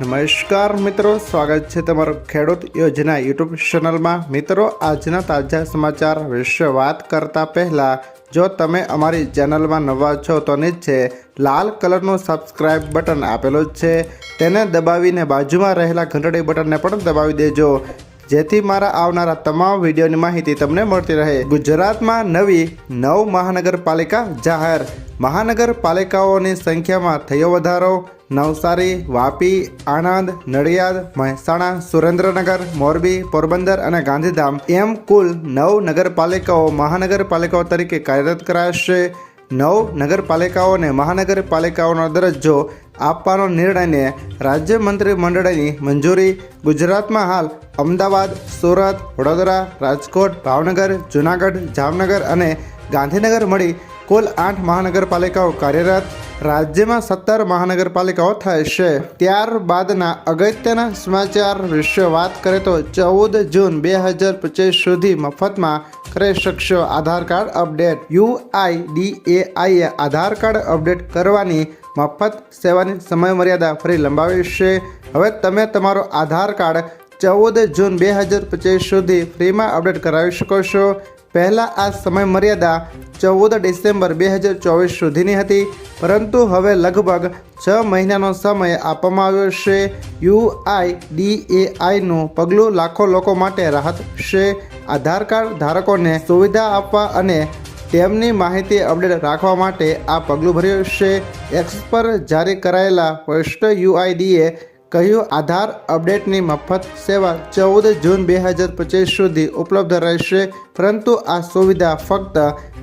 નમસ્કાર મિત્રો, સ્વાગત છે તમારું ખેડૂત યોજના યુટ્યુબ ચેનલમાં. મિત્રો, આજના તાજા સમાચાર વિશે વાત કરતા પહેલા, જો તમે અમારી ચેનલમાં નવા છો, તો નીચે લાલ કલરનું સબસ્ક્રાઇબ બટન આપેલું છે. તેને દબાવીને બાજુમાં રહેલા ઘંટડી બટનને પણ દબાવી દેજો. જેથી મારા આવનારા તમામ વિડીયોની માહિતી તમને મળતી રહે. ગુજરાતમાં નવી નવ મહાનગરપાલિકા જાહેર. મહાનગરપાલિકાઓની સંખ્યામાં થયો વધારો. નવસારી, વાપી, આણંદ, નડિયાદ, મહેસાણા, સુરેન્દ્રનગર, મોરબી, પોરબંદર અને ગાંધીધામ એમ કુલ નવ નગરપાલિકાઓ મહાનગરપાલિકાઓ તરીકે કાર્યરત કરાશે. નવ નગરપાલિકાઓને મહાનગરપાલિકાઓનો દરજ્જો આપવાનો નિર્ણયને રાજ્ય મંત્રીમંડળની મંજૂરી, ગુજરાતમાં હાલ અમદાવાદ, સુરત, વડોદરા, રાજકોટ, ભાવનગર, જૂનાગઢ, જામનગર અને ગાંધીનગર મળી કુલ આઠ મહાનગરપાલિકાઓ કાર્યરત. રાજ્યમાં સત્તર મહાનગરપાલિકાઓ થાય છે. ત્યારબાદના અગત્યના સમાચાર વિશે વાત કરીએ તો ચૌદ જૂન બે હજાર પચીસ સુધી મફતમાં કરી શકશો આધાર કાર્ડ અપડેટ. યુઆઈડીએઆઈએ આધાર કાર્ડ અપડેટ કરવાની મફત સેવાની સમયમર્યાદા ફરી લંબાવી છે. હવે તમે તમારો આધાર કાર્ડ ચૌદ જૂન બે હજાર પચીસ સુધી ફ્રીમાં અપડેટ કરાવી શકો છો. પહેલાં આ સમયમર્યાદા ચૌદ ડિસેમ્બર બે હજાર ચોવીસ સુધીની હતી, પરંતુ હવે લગભગ છ મહિનાનો સમય આપવામાં આવ્યો છે. યુઆઈડીએઆઈનું પગલું લાખો લોકો માટે રાહત છે. આધાર કાર્ડ ધારકોને સુવિધા આપવા અને તેમની માહિતી અપડેટ રાખવા માટે આ પગલું ભર્યું છે. એક્સ પર જારી કરાયેલા વરિષ્ઠ યુઆઈડીએ કહ્યું, આધાર અપડેટની મફત સેવા ચૌદ જૂન બે હજાર પચીસ સુધી ઉપલબ્ધ રહેશે, પરંતુ આ સુવિધા ફક્ત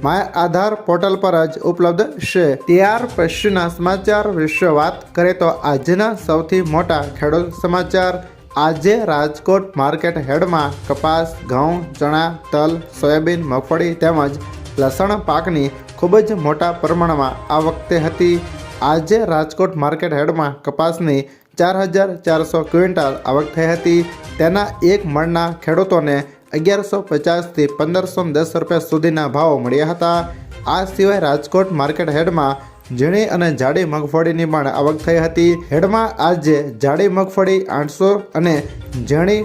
માય આધાર પોર્ટલ પર જ ઉપલબ્ધ છે. ત્યાર પછીના સમાચાર વિશે વાત કરીએ તો આજના સૌથી મોટા ખેડૂત સમાચાર. આજે રાજકોટ માર્કેટ હેડમાં કપાસ, ઘઉં, ચણા, તલ, સોયાબીન, મગફળી તેમજ લસણ પાકની ખૂબ જ મોટા પ્રમાણમાં આ વખતે હતી. આજે રાજકોટ માર્કેટ હેડમાં કપાસની ચાર હજાર ચારસો ક્વિન્ટલ આવક થઈ હતી. તેના એક મણના ખેડૂતોને અગિયારસો પચાસથી પંદરસો દસ રૂપિયા સુધીના ભાવ મળ્યા હતા. આ સિવાય રાજકોટ માર્કેટ હેડમાં ઝીણી અને જાડી મગફળીની પણ આવક થઈ હતી. હેડમાં આજે જાડી મગફળી આઠસો અને ઝીણી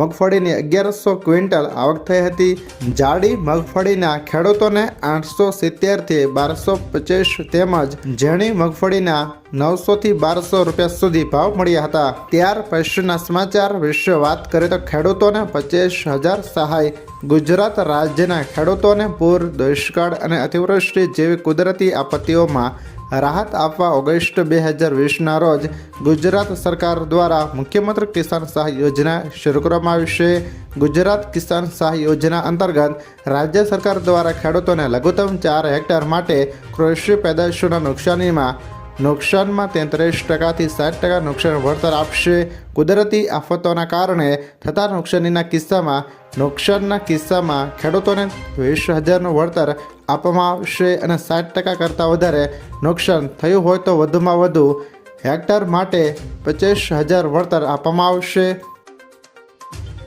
મગફળીની અગિયારસો ક્વિન્ટલ આવક થઈ હતી. જાડી મગફળીના ખેડૂતોને આઠસો સિત્તેરથી બારસો પચીસ તેમજ ઝીણી મગફળીના નવસોથી બારસો રૂપિયા સુધી ભાવ મળ્યા હતા. ત્યાર પછીના સમાચાર વિશે વાત કરીએ તો ખેડૂતોને પચીસ હજાર સહાય. ગુજરાત રાજ્યના ખેડૂતોને પૂર, દુષ્કાળ અને અતિવૃષ્ટિ જેવી કુદરતી આપત્તિઓમાં રાહત આપવા ઓગસ્ટ બે હજાર વીસના રોજ ગુજરાત સરકાર દ્વારા મુખ્યમંત્રી કિસાન સહાય યોજના શરૂ કરવામાં આવી છે. ગુજરાત કિસાન સહાય યોજના અંતર્ગત રાજ્ય સરકાર દ્વારા ખેડૂતોને લઘુત્તમ ચાર હેક્ટર માટે કૃષિ પેદાશોના નુકસાનીમાં નુકસાનમાં તેત્રીસ ટકાથી સાઠ ટકા નુકસાન વળતર આપશે. કુદરતી આફતોના કારણે થતા નુકસાનીના કિસ્સામાં નુકસાનના કિસ્સામાં ખેડૂતોને વીસ હજારનું વળતર આપવામાં આવશે અને સાઠ ટકા કરતાં વધારે નુકસાન થયું હોય તો વધુમાં વધુ હેક્ટર માટે પચીસ હજાર વળતર આપવામાં આવશે.